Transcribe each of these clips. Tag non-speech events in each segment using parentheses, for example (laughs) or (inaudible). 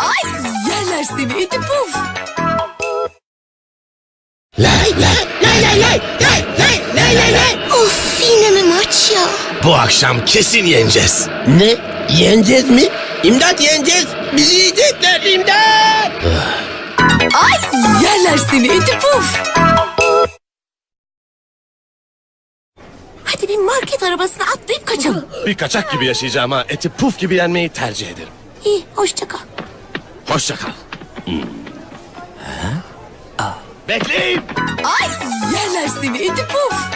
Ay yerler seni iti puf. Lay lay lay lay lay lay lay lay lay lay. Of yine mi maç ya? Bu akşam kesin yeneceğiz. Ne? Yeneceğiz mi? İmdat yeneceğiz. Bizi yiyecekler imdat. Ay yerler seni iti puf. Market arabasına atlayıp kaçalım. Bir kaçak gibi yaşayacağım ha. Eti puf gibi yenmeyi tercih ederim. İyi hoşça kal. Hoşça kal. Bekleyin. Ay yerler seni iti puf.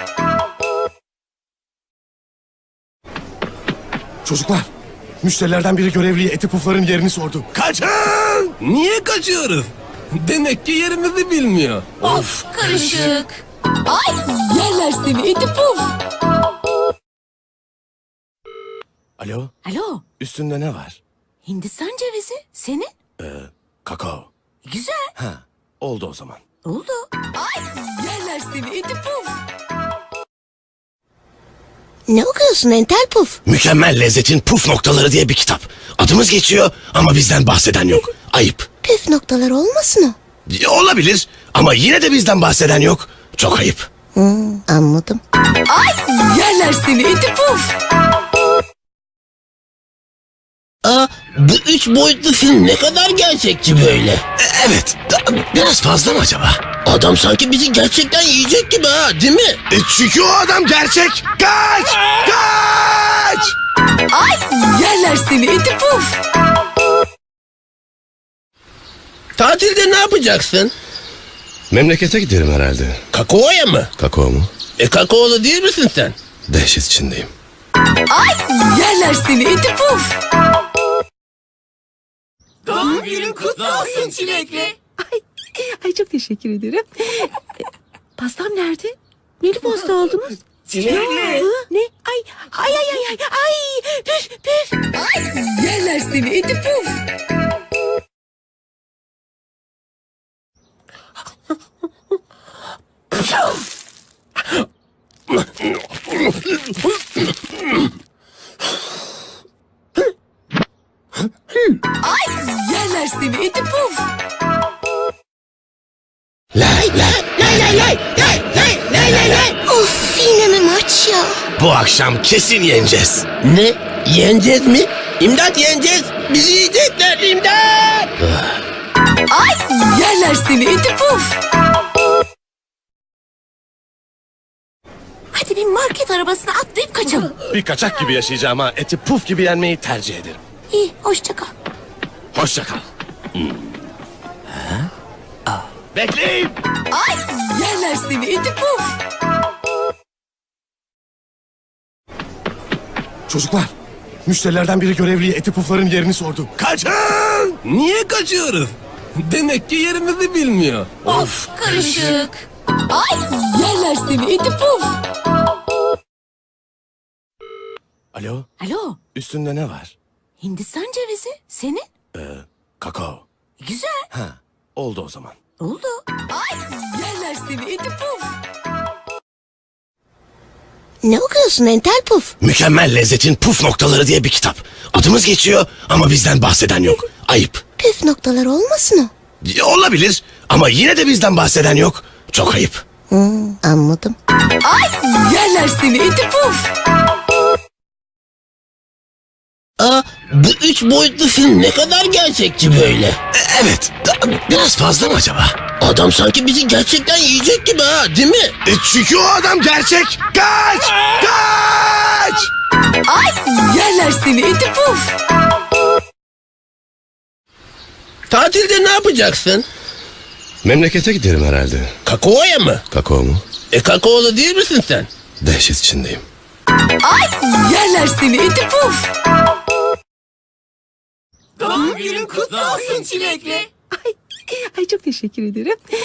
Çocuklar, müşterilerden biri görevliye eti pufların yerini sordu. Kaçın! Niye kaçıyoruz? Demek ki yerimizi bilmiyor. Of karışık. Ay yerler seni iti puf. Alo, Alo üstünde ne var? Hindistan cevizi senin. Kakao. Güzel Ha, oldu o zaman. oldu. Ay yerler seni iti puf. Ne okuyorsun entel puf? Mükemmel lezzetin puf noktaları diye bir kitap. Adımız geçiyor ama bizden bahseden yok. Ayıp. Püf noktalar olmasın o. Ya, Olabilir ama yine de bizden bahseden yok. Çok ayıp. Hmm, anladım. Ay yerler seni iti puf. Bu üç boyutlu film ne kadar gerçekçi böyle. E, evet, da- biraz fazla mı acaba? Adam sanki bizi gerçekten yiyecek gibi ha değil mi? E, çünkü o adam gerçek. Kaç! Kaç! Ay yerler seni iti puf. Tatilde ne yapacaksın? Memlekete giderim herhalde. Kakao'ya mı? Kakao mu? E kakaolu değil misin sen? Dehşet içindeyim. Ay yerler seni iti puf. Doğum günün kutlu olsun çilekli. Ay, ay çok teşekkür ederim. E, Pastam nerede? Neli pasta aldınız? Çilekli. Ne? Ay, ay, ay, ay, ay, ay, püf, püf. Ay yerler seni iti puf. Akşam kesin yeneceğiz. Ne? Yeneceğiz mi? İmdat yeneceğiz. Bizi yiyecekler imdat. Ay yerler seni iti puf. Hadi bir market arabasına atlayıp kaçalım. Bir kaçak gibi yaşayacağım ha. Eti puf gibi yenmeyi tercih ederim. İyi hoşça kal. Hoşça kal. Bekleyin. Ay yerler seni iti puf. Çocuklar, müşterilerden biri görevliye eti pufların yerini sordu. Kaçın! Niye kaçıyoruz? Demek ki yerimizi bilmiyor. Of karışık. Ay yerler seni iti puf. Alo, Alo üstünde ne var? Hindistan cevizi senin. Kakao. Güzel Ha, oldu o zaman. oldu. Ay yerler seni iti puf. Ne okuyorsun entel puf? Mükemmel lezzetin puf noktaları diye bir kitap. Adımız geçiyor ama bizden bahseden yok. Ayıp. Püf noktalar olmasın o. Ya, Olabilir ama yine de bizden bahseden yok. Çok ayıp. Hmm, anladım. Ay yerler seni iti puf. Aa, bu üç boyutlu film ne kadar gerçekçi böyle. E, evet, da- biraz fazla mı acaba? Adam sanki bizi gerçekten yiyecek gibi ha değil mi? E, çünkü o adam gerçek. Kaç! Kaç! Ay yerler seni iti puf. Tatilde ne yapacaksın? Memlekete giderim herhalde. Kakao'ya mı? Kakao mu? E kakaolu değil misin sen? Dehşet içindeyim. Ay yerler seni iti puf. Doğum günün kutlu olsun çilekli. Ay, Ay çok teşekkür ederim. E,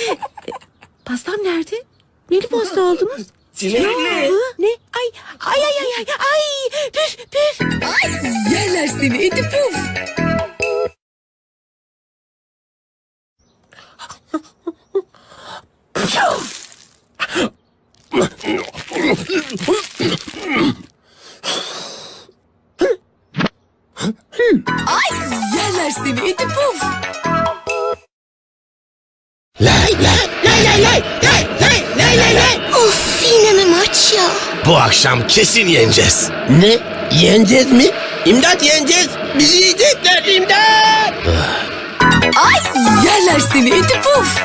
pastam nerede? Neli pasta aldınız? Çilekli. Ne? Ay ay ay ay ay. Ay püf püf. Ay yerler seni eti püf. Ay yerler seni eti puf. Lay lay. Lay lay lay lay lay lay lay lay. Of yine mi maç ya? Bu akşam kesin yeneceğiz. Ne? Yeneceğiz mi? İmdat yeneceğiz. Bizi yiyecekler imdat. Ay yerler seni iti puf.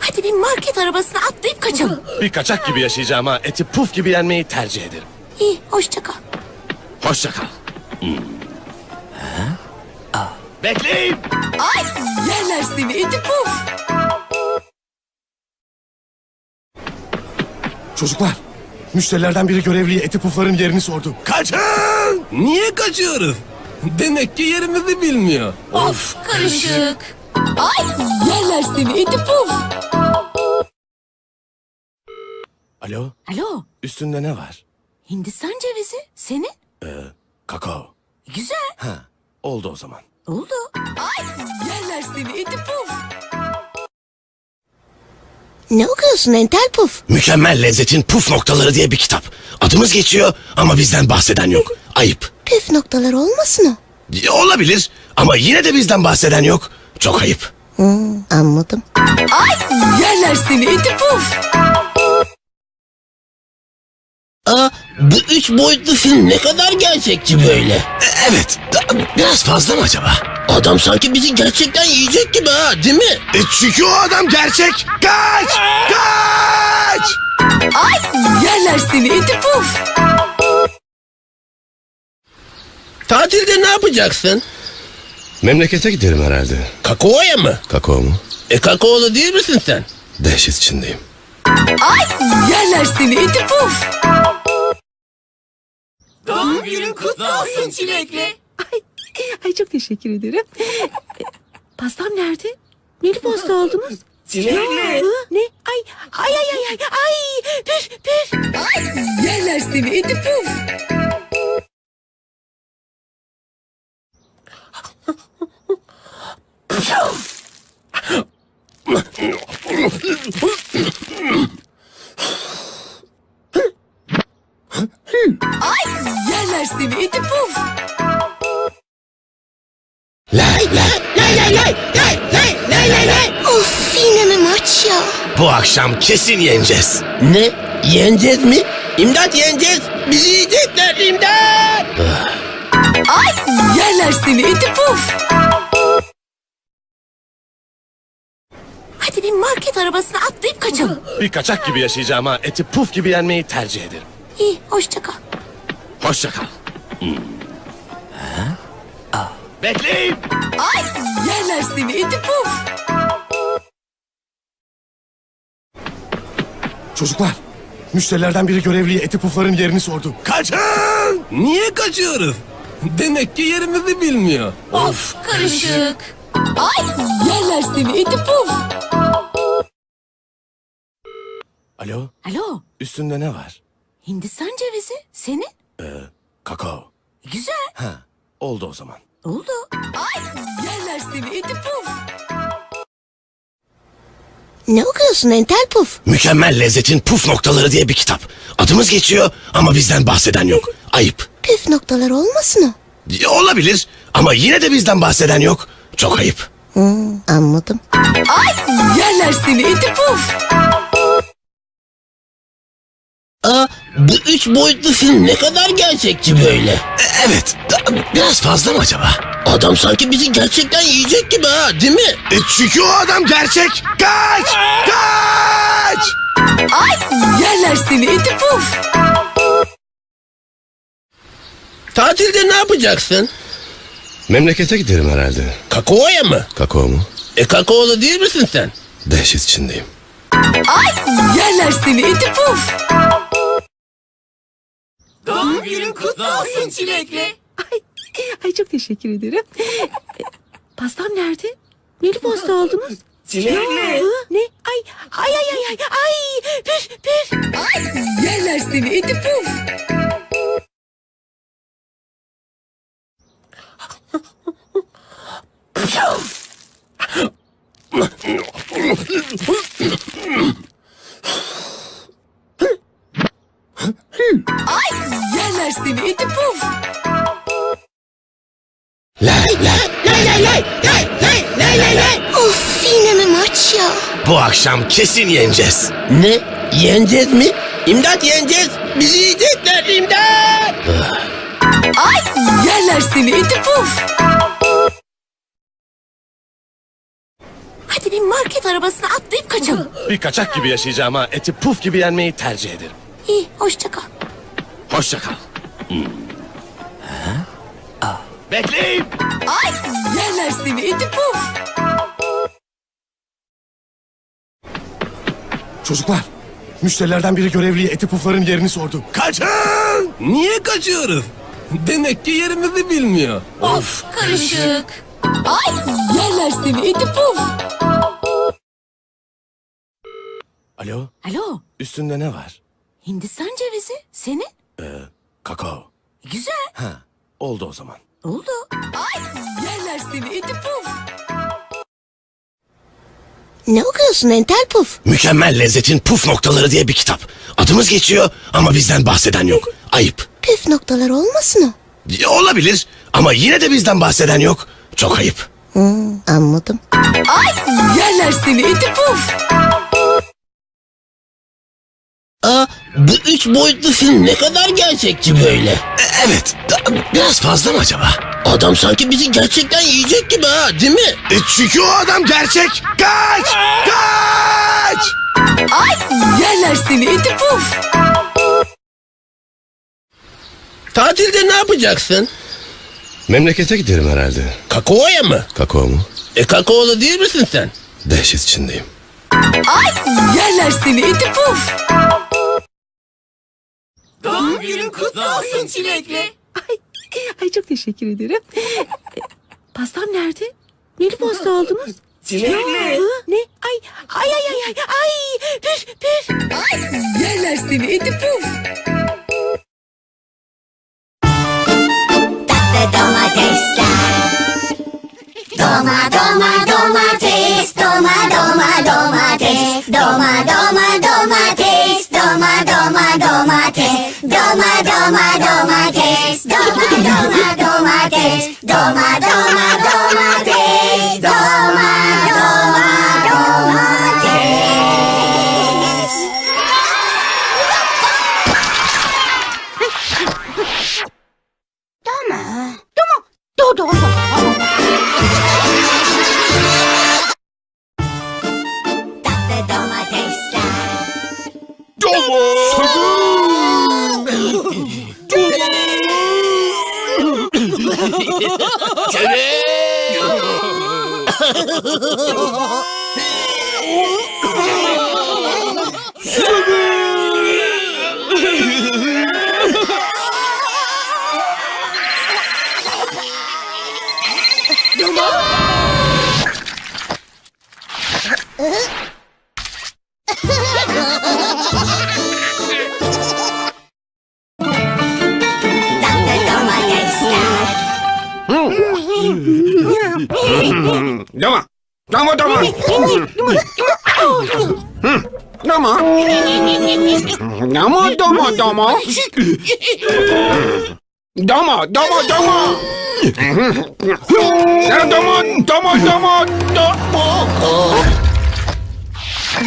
Hadi bir market arabasına atlayıp kaçalım. Bir kaçak gibi yaşayacağım ha. Eti puf gibi yenmeyi tercih ederim. İyi hoşça kal. Hoşça kal. Bekleyin. Ay yerler seni iti puf. Çocuklar, müşterilerden biri görevliye eti pufların yerini sordu. Kaçın! Niye kaçıyoruz? Demek ki yerimizi bilmiyor. Of karışık. Ay yerler seni iti puf. Alo, Alo üstünde ne var? Hindistan cevizi senin. Kakao. Güzel Ha, oldu o zaman. Oldu. Ay yerler seni iti puf. Ne okuyorsun entel puf? Mükemmel lezzetin puf noktaları diye bir kitap. Adımız geçiyor ama bizden bahseden yok. Ayıp. Püf noktaları olmasın o? Y- Olabilir ama yine de bizden bahseden yok. Çok ayıp. Hmm, anladım. Ay yerler seni iti puf. Aa, bu üç boyutlu film ne kadar gerçekçi böyle. E, evet, biraz fazla mı acaba? Adam sanki bizi gerçekten yiyecek gibi ha değil mi? E, çünkü o adam gerçek. Kaç! Kaç! Ay yerler seni iti puf. Tatilde ne yapacaksın? Memlekete giderim herhalde. Kakao'ya mı? Kakao mu? E kakaolu değil misin sen? Dehşet içindeyim. Ay yerler seni iti puf. Doğum günün kutlu olsun çilekli. Ay, ay çok teşekkür ederim. E, Pastam nerede? Neli pasta aldınız? Çilekli. Hı, ne? Ay, ay, ay, ay, ay, ay, püf, püf. Ay yerler seni iti puf. (laughs) Ay yerler seni iti puf. Lay lay. Lay lay lay lay lay lay lay lay. Of yine mi maç ya? Bu akşam kesin yeneceğiz. Ne? Yeneceğiz mi? İmdat yeneceğiz. Bizi yiyecekler imdat. Ay yerler seni iti puf. Hadi bir market arabasına atlayıp kaçalım. Bir kaçak gibi yaşayacağım ha. Eti puf gibi yenmeyi tercih ederim. İyi hoşça kal. Hoşça kal. Bekleyin. Ay yerler seni iti puf. Çocuklar, müşterilerden biri görevliye eti pufların yerini sordu. Kaçın! Niye kaçıyoruz? Demek ki yerimizi bilmiyor. Of karışık. Ay yerler seni iti puf. Alo, Alo üstünde ne var? Hindistan cevizi senin. Kakao. Güzel Ha, oldu o zaman. oldu. Ay yerler seni iti puf. Ne okuyorsun entel puf? Mükemmel lezzetin puf noktaları diye bir kitap. Adımız geçiyor ama bizden bahseden yok. Ayıp. Püf noktaları olmasın o? Y- Olabilir ama yine de bizden bahseden yok. Çok ayıp. Hmm, anladım. Ay yerler seni iti puf. Aa, bu üç boyutlu film ne kadar gerçekçi böyle. E, evet, biraz fazla mı acaba? Adam sanki bizi gerçekten yiyecek gibi ha değil mi? E, çünkü o adam gerçek. Kaç! Kaç! Ay yerler seni iti puf. Tatilde ne yapacaksın? Memlekete giderim herhalde. Kakao'ya mı? Kakao mu? E kakaolu değil misin sen? Dehşet içindeyim. Ay yerler seni iti puf. Doğum günün kutlu olsun çilekli. Ay, ay çok teşekkür ederim. E, Pastam nerede? Neli pasta aldınız? Çilekli. Hı, ne? Ay, ay, ay, ay, ay, ay, püf, püf. Ay yerler seni iti puf. (laughs) Ay yerler seni iti puf. Lay lay lay lay lay lay lay lay lay. Of yine mi maç ya? Bu akşam kesin yeneceğiz. Ne? Yeneceğiz mi? İmdat yeneceğiz. Bizi yiyecekler imdat. Ay yerler seni iti puf. Hadi bir market arabasına atlayıp kaçalım. Bir kaçak gibi yaşayacağım ha. Eti puf gibi yenmeyi tercih ederim. İyi hoşça kal. Hoşça kal. Bekleyin. Ay yerler seni iti puf. Çocuklar, müşterilerden biri görevliye eti pufların yerini sordu. Kaçın! Niye kaçıyoruz? Demek ki yerimizi bilmiyor. Of karışık. Ay yerler seni iti puf. Alo, Alo üstünde ne var? Hindistan cevizi senin. Kakao. Güzel Ha, oldu o zaman. oldu. Ay yerler seni puf. Ne okuyorsun entel puf? Mükemmel lezzetin puf noktaları diye bir kitap. Adımız geçiyor ama bizden bahseden yok. Ayıp. Püf noktalar olmasın o. Olabilir ama yine de bizden bahseden yok. Çok ayıp. Hmm, anladım. Ay yerler seni puf. Aa, bu üç boyutlu film ne kadar gerçekçi böyle. E, evet, biraz fazla mı acaba? Adam sanki bizi gerçekten yiyecek gibi ha değil mi? E, çünkü o adam gerçek. Kaç! Kaç! Ay yerler seni iti puf. Tatilde ne yapacaksın? Memlekete giderim herhalde. Kakao'ya mı? Kakao mu? E kakaolu değil misin sen? Dehşet içindeyim. Ay yerler seni iti puf. Doğum günün kutlu olsun çilekli. Ay, ay çok teşekkür ederim. Pastam nerede? Neli pasta aldınız? Çilekli. Ne? Ay ay ay ay ay. Ay püf püf. Ay yerler seni iti puf. Tatlı domatesler. Doma doma domates, doma doma domates, doma doma domates, doma doma domates, doma doma domates, doma doma domates, doma doma domates, どうもどうもどうもどうもどうもどうもどうもどうもどうもどうもどうもどうもどうもどうも dom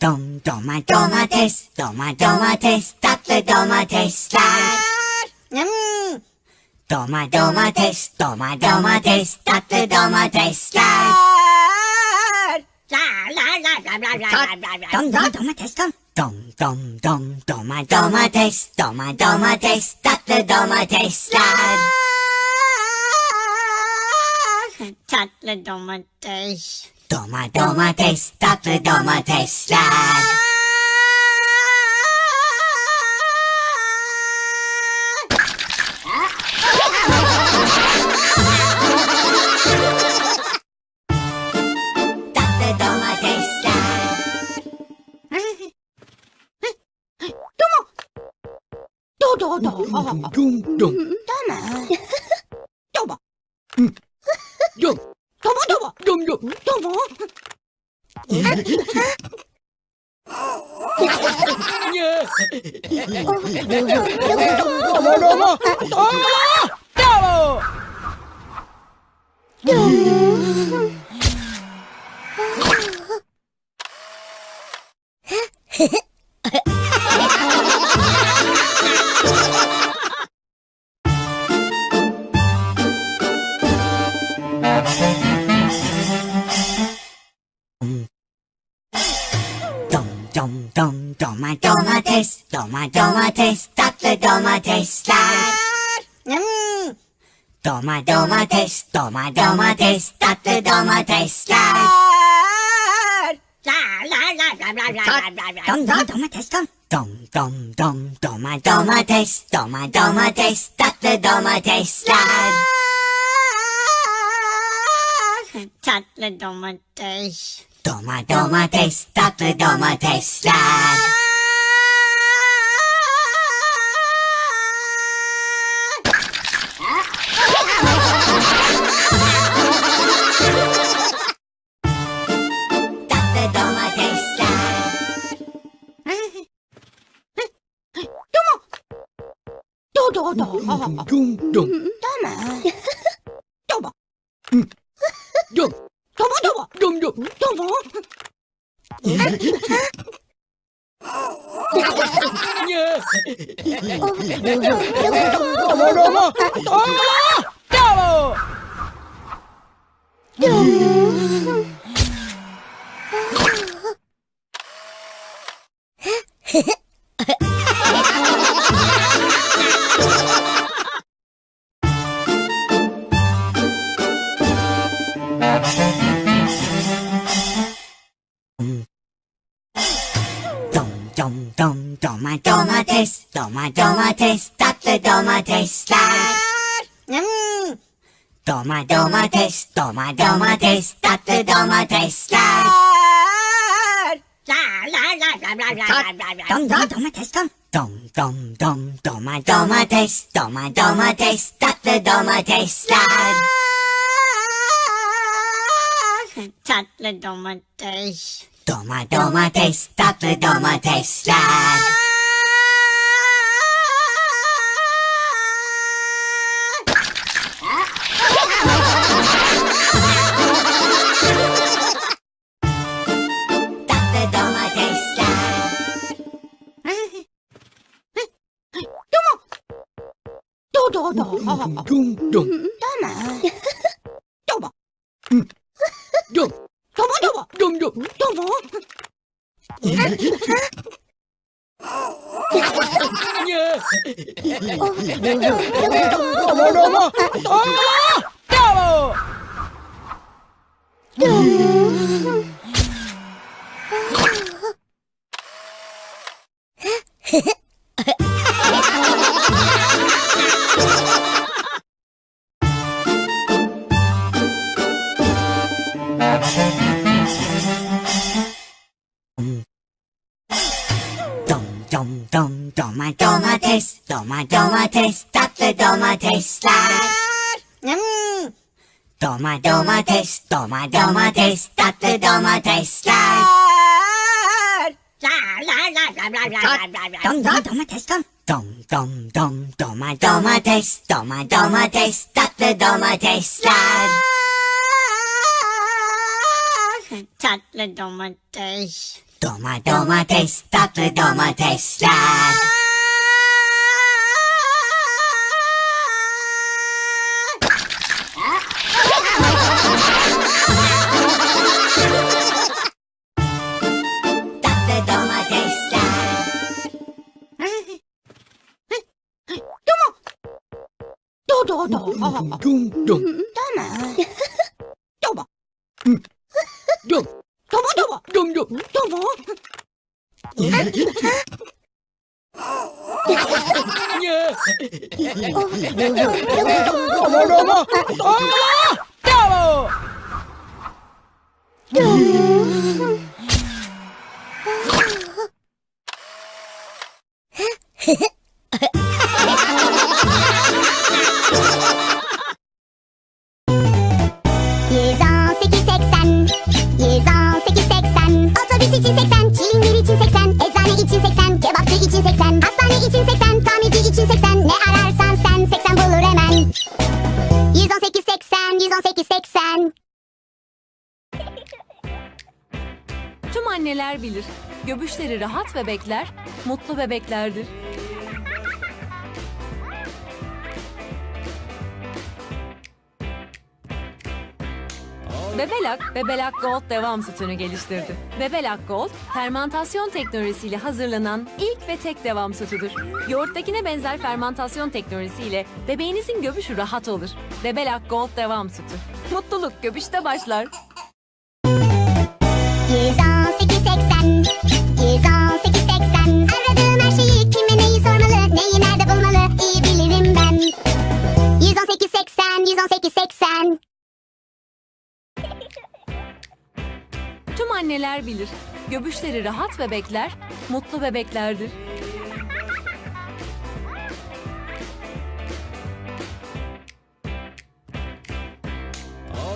dom doma domates, doma domates, tatlı domatesler. Mm. Doma domates, doma domates, tatlı domatesler. Dom dom domates dom. Dom dom dom doma domates, doma domates, tatlı domatesler. Tatlı domates. Doma domates, tatlı domatesler. 저저저 둥둥 떠마 떠봐 좀 떠봐 떠봐 좀좀 떠봐 떠봐 떠봐 떠봐 떠봐 Doma domates, doma domates, tatlı domatesler. Dom dom domates dom. Dom dom dom doma domates, doma domates, tatlı domatesler. Tatlı domates. Doma domates, tatlı domatesler. 좀 떠마 떠마 좀 떠마 떠마 좀좀 떠마 떠마 떠마 떠마 떠마 doma domates, doma domates, tatlı domatesler. Hmm. Doma domates, doma domates, tatlı domatesler. Dom dom domates dom. Dom dom dom doma domates, doma domates, tatlı domatesler. Tatlı domates. Doma domates, tatlı domatesler. 둥둥둥둥 둥둥 떠마 떠마 둥 떠마 떠마 둥둥 떠마 떠마 떠마 떠마 떠마 domates, doma tatlı domatesler. Hmm. Doma domates, doma domates, tatlı domatesler. Dom dom domates dom. Dom dom dom doma domates, doma domates, tatlı domatesler. Tatlı domates. Doma domates, tatlı domatesler. 둥둥둥둥 도마 도마 둥 도마 도마 둥둥 도마 도마 도마 도마 도마 Göbüşleri rahat bebekler, mutlu bebeklerdir. Bebelak, Bebelak Gold devam sütünü geliştirdi. Bebelak Gold, fermentasyon teknolojisiyle hazırlanan ilk ve tek devam sütüdür. Yoğurttakine benzer fermentasyon teknolojisiyle bebeğinizin göbüşü rahat olur. Bebelak Gold devam sütü. Mutluluk göbüşte başlar. 118 80 118 80 Aradığım her şeyi kime neyi sormalı Neyi nerede bulmalı iyi bilirim ben 118 80 118 80 Tüm anneler bilir. Göbüşleri rahat bebekler, mutlu bebeklerdir.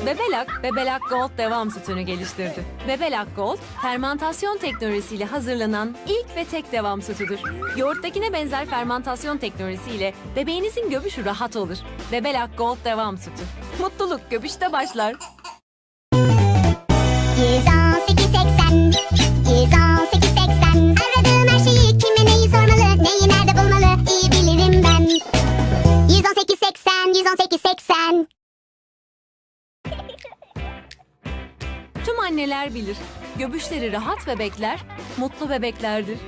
Bebelak, Bebelak Gold devam sütünü geliştirdi. Bebelak Gold, fermentasyon teknolojisiyle hazırlanan ilk ve tek devam sütüdür. Yoğurttakine benzer fermentasyon teknolojisiyle bebeğinizin göbüşü rahat olur. Bebelak Gold devam sütü. Mutluluk göbüşte başlar. 118 80 118 80 Aradığım her şeyi kime neyi sormalı Neyi nerede bulmalı iyi bilirim ben 118 80 Tüm anneler bilir. Göbüşleri rahat bebekler, mutlu bebeklerdir.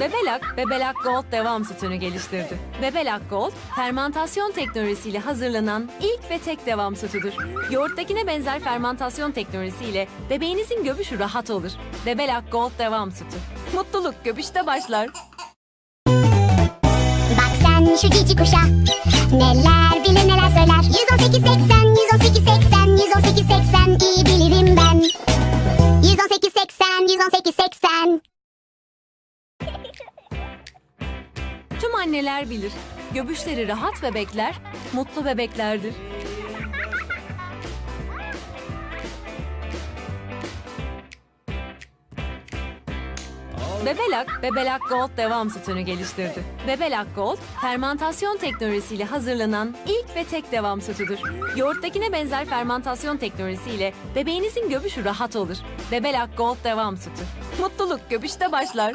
Bebelak, Bebelak Gold devam sütünü geliştirdi. Bebelak Gold, fermentasyon teknolojisiyle hazırlanan ilk ve tek devam sütüdür. Yoğurttakine benzer fermentasyon teknolojisiyle bebeğinizin göbüşü rahat olur. Bebelak Gold devam sütü. Mutluluk göbüşte başlar. Şu cici kuşa. Neler bilir neler söyler. 118 80 118 80 118 80 iyi bilirim ben. 118 80 118 80 Tüm anneler bilir. Göbüşleri rahat bebekler, mutlu bebeklerdir. Bebelak, Bebelak Gold devam sütünü geliştirdi. Bebelak Gold, fermentasyon teknolojisiyle hazırlanan ilk ve tek devam sütüdür. Yoğurttakine benzer fermentasyon teknolojisiyle bebeğinizin göbüşü rahat olur. Bebelak Gold devam sütü. Mutluluk göbüşte başlar.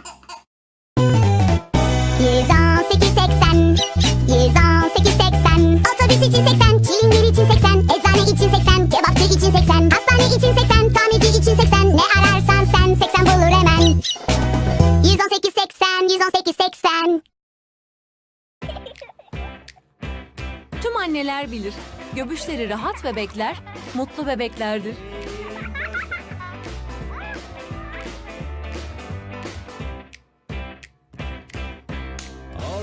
118 80 118 80 Otobüs için 80 Çilingir için 80 Eczane için 80 Kebapçı için 80 Hastane için 80 Tamirci için 80 Ne 118 80 118 80 Tüm anneler bilir. Göbüşleri rahat bebekler, mutlu bebeklerdir.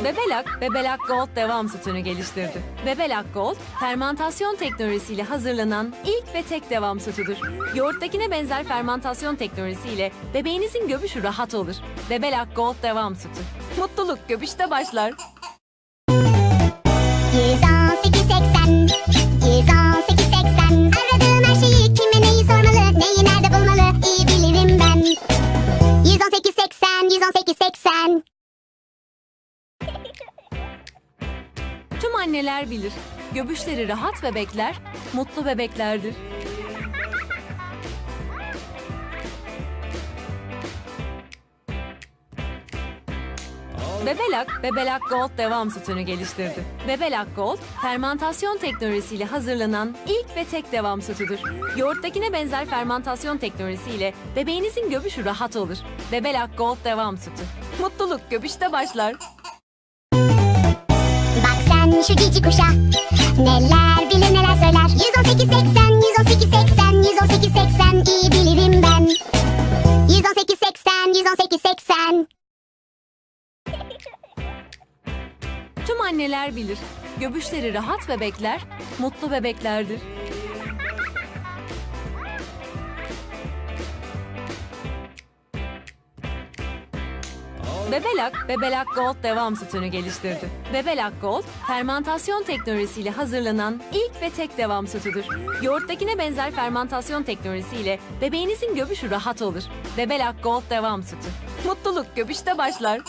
Bebelak, Bebelak Gold devam sütünü geliştirdi. Bebelak Gold, fermentasyon teknolojisiyle hazırlanan ilk ve tek devam sütüdür. Yoğurttakine benzer fermentasyon teknolojisiyle bebeğinizin göbüşü rahat olur. Bebelak Gold devam sütü. Mutluluk göbüşte başlar. 118 anneler bilir. Göbüşleri rahat bebekler, mutlu bebeklerdir. Bebelak, Bebelak Gold devam sütünü geliştirdi. Bebelak Gold, fermentasyon teknolojisiyle hazırlanan ilk ve tek devam sütüdür. Yoğurttakine benzer fermentasyon teknolojisiyle bebeğinizin göbüşü rahat olur. Bebelak Gold devam sütü. Mutluluk göbüşte başlar. Şu cici kuşa Neler bilir neler söyler. 118 80 118 80 118 80 iyi bilirim ben. 118 80 118 80 Tüm anneler bilir. Göbüşleri rahat bebekler, mutlu bebeklerdir. Bebelak, Bebelak Gold devam sütünü geliştirdi. Bebelak Gold, fermentasyon teknolojisiyle hazırlanan ilk ve tek devam sütüdür. Yoğurttakine benzer fermentasyon teknolojisiyle bebeğinizin göbüşü rahat olur. Bebelak Gold devam sütü. Mutluluk göbüşte başlar.